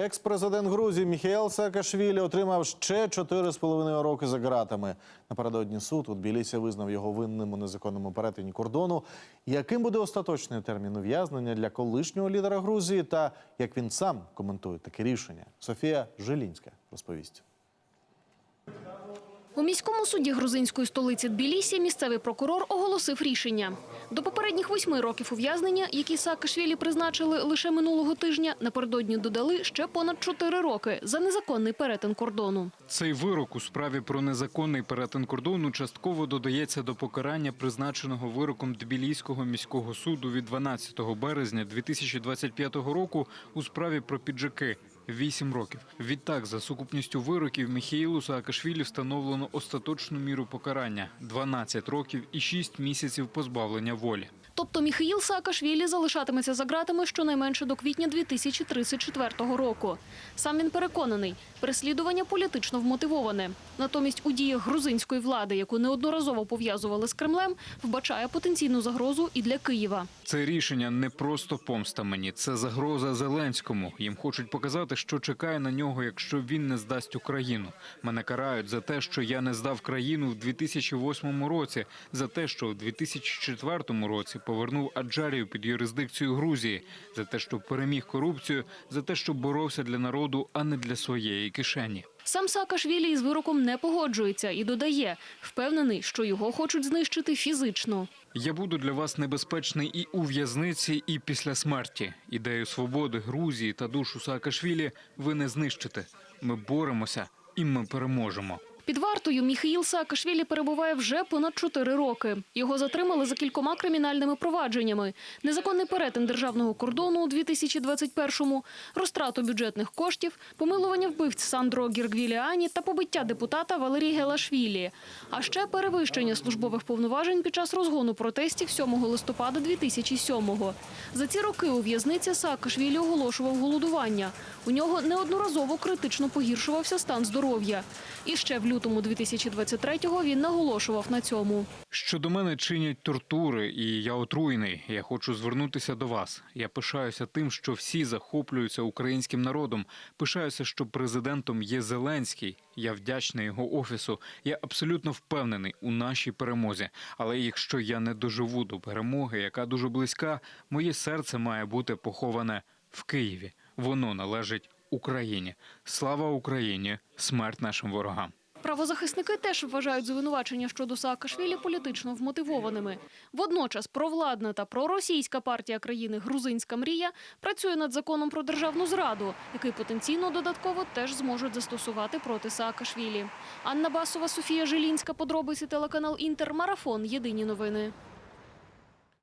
Екс-президент Грузії Міхаел Саакашвілі отримав ще 4,5 роки за ґратами. Напередодні суд у Тбілісі визнав його винним у незаконному перетині кордону. Яким буде остаточний термін ув'язнення для колишнього лідера Грузії та як він сам коментує таке рішення? Софія Жилінська розповість. У міському суді грузинської столиці Тбілісі місцевий прокурор оголосив рішення. До попередніх восьми років ув'язнення, які Саакашвілі призначили лише минулого тижня, напередодні додали ще понад чотири роки за незаконний перетин кордону. Цей вирок у справі про незаконний перетин кордону частково додається до покарання, призначеного вироком Тбіліського міського суду від 12 березня 2025 року у справі про піджаки. Вісім років. Відтак, за сукупністю вироків Міхеїлу Саакашвілі встановлено остаточну міру покарання – 12 років і 6 місяців позбавлення волі. Тобто Міхаїл Саакашвілі залишатиметься за ґратами щонайменше до квітня 2034 року. Сам він переконаний, переслідування політично вмотивоване. Натомість у діях грузинської влади, яку неодноразово пов'язували з Кремлем, вбачає потенційну загрозу і для Києва. Це рішення не просто помста мені, це загроза Зеленському. Їм хочуть показати, що чекає на нього, якщо він не здасть Україну. Мене карають за те, що я не здав країну в 2008 році, за те, що у 2004 році повернув Аджарію під юрисдикцію Грузії, за те, що переміг корупцію, за те, що боровся для народу, а не для своєї кишені. Сам Саакашвілі із вироком не погоджується і додає, впевнений, що його хочуть знищити фізично. Я буду для вас небезпечний і у в'язниці, і після смерті. Ідею свободи Грузії та душу Саакашвілі ви не знищите. Ми боремося і ми переможемо. Під вартою Міхаїл Саакашвілі перебуває вже понад чотири роки. Його затримали за кількома кримінальними провадженнями: незаконний перетин державного кордону у 2021-му, розтрату бюджетних коштів, помилування вбивць Сандро Гіргвіліані та побиття депутата Валерії Гелашвілі. А ще перевищення службових повноважень під час розгону протестів 7 листопада 2007-го. За ці роки у в'язниці Саакашвілі оголошував голодування. У нього неодноразово критично погіршувався стан здоров'я. І ще в лютому 2023-го він наголошував на цьому. Щодо мене чинять тортури, і я отруєний. Я хочу звернутися до вас. Я пишаюся тим, що всі захоплюються українським народом. Пишаюся, що президентом є Зеленський. Я вдячний його офісу. Я абсолютно впевнений у нашій перемозі. Але якщо я не доживу до перемоги, яка дуже близька, моє серце має бути поховане в Києві. Воно належить Україні. Слава Україні! Смерть нашим ворогам! Правозахисники теж вважають звинувачення щодо Саакашвілі політично вмотивованими. Водночас провладна та проросійська партія країни Грузинська мрія працює над законом про державну зраду, який потенційно додатково теж зможуть застосувати проти Саакашвілі. Анна Басова, Софія Жилінська, подробиці телеканал Інтер, марафон. Єдині новини.